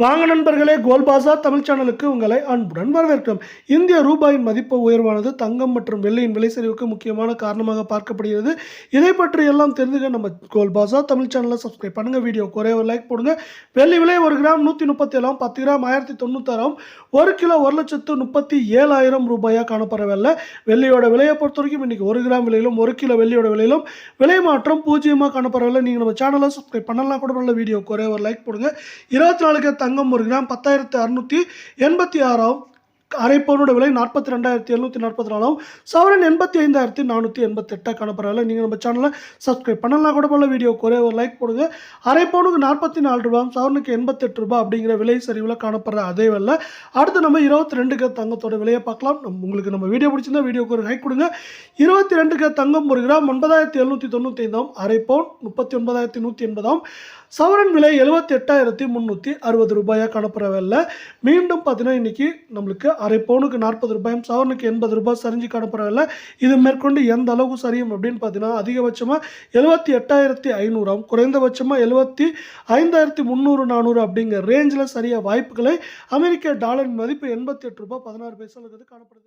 வாங்க நண்பர்களே கோல்பாசா தமிழ் சேனலுக்கு உங்களை அன்புடன் வரவேற்கிறோம் இந்திய ரூபாயின் மதிப்பு உயர்வானது தங்கம் மற்றும் வெள்ளியின் விலை சரிவுக்கு முக்கியமான காரணமாக பார்க்கப்படுகிறது. இதை பற்றி எல்லாம் தெரிஞ்சுக்க நம்ம கோல்பாசா தமிழ் சேனலை சப்ஸ்கிரைப் பண்ணுங்க வீடியோ குறைய ஒரு லைக் போடுங்க. வெள்ளி விலை ஒரு கிராம் நூற்றி முப்பத்தி ஏழாம் பத்து கிராம் ஆயிரத்தி தொண்ணூத்தாறாம். ஒரு கிலோ ஒரு லட்சத்து முப்பத்தி ஏழாயிரம் ரூபாயாக காணப்படவில்லை. வெள்ளியோட விலையை பொறுத்த வரைக்கும் இன்னைக்கு ஒரு கிராம் விலையிலும் ஒரு கிலோ வெள்ளியோட விலையிலும் விலை மாற்றம் பூஜ்ஜியமாக காணப்படவில்லை. நீங்கள் நம்ம சேனலை சப்ஸ்கிரைப் பண்ணலாம் கூட நல்ல வீடியோ குறைய ஒரு லைக் போடுங்க. இருபத்தி நாலுக்கு தங்கம் ஒரு கிராம் பத்தாயிரத்து அறுநூற்றி எண்பத்தி ஆறாம் அரை பவுனோட விலை நாற்பத்தி ரெண்டாயிரத்தி எழுநூற்றி நாற்பத்தி நாலாவும் சவரன் எண்பத்தி ஐந்தாயிரத்தி நானூற்றி எண்பத்தெட்டாக காணப்படுறாங்க நீங்கள் நம்ம சேனலை சப்ஸ்கிரைப் பண்ணலாம் கூட போல வீடியோ ஒரே ஒரு லைக் போடுங்க. அரை பவுனுக்கு நாற்பத்தி நாலு ரூபாயும் சவரனுக்கு எண்பத்தெட்டு ரூபாய் அப்படிங்கிற விலை சரிவில் காணப்படுற அதே வேலை அடுத்து நம்ம இருபத்தி ரெண்டுக்கு தங்கத்தோட விலையை பார்க்கலாம். நம்ம உங்களுக்கு நம்ம வீடியோ பிடிச்சிருந்தா வீடியோக்கு ஒரு லைக் கொடுங்க. இருபத்தி ரெண்டுக்கு தங்கம் ஒரு கிராம் ஒன்பதாயிரத்தி எழுநூற்றி தொண்ணூற்றி ஐந்தாம் அரை பவுன் முப்பத்தி ஒன்பதாயிரத்தி நூற்றி எண்பதாம் சவரன் விலை எழுபத்தி எட்டாயிரத்தி முந்நூற்றி அறுபது ரூபாயாக காணப்படவில்லை மீண்டும் பார்த்தீங்கன்னா இன்றைக்கி நம்மளுக்கு அரை பவுனுக்கு நாற்பது ரூபாயும் சவரனுக்கு எண்பது ரூபாய் சரிஞ்சு காணப்படுறதில்ல இது மேற்கொண்டு எந்த அளவுக்கு சரியும் அப்படின்னு பார்த்தீங்கன்னா அதிகபட்சமாக எழுபத்தி எட்டாயிரத்தி ஐநூறாம் குறைந்தபட்சமாக எழுபத்தி ஐந்தாயிரத்தி முந்நூறு நானூறு அப்படிங்கிற ரேஞ்சில் சரியாக வாய்ப்புகளை அமெரிக்க டாலரின் மதிப்பு எண்பத்தி எட்டு ரூபாய் பதினாறு பைசாலுக்கு காணப்படுது.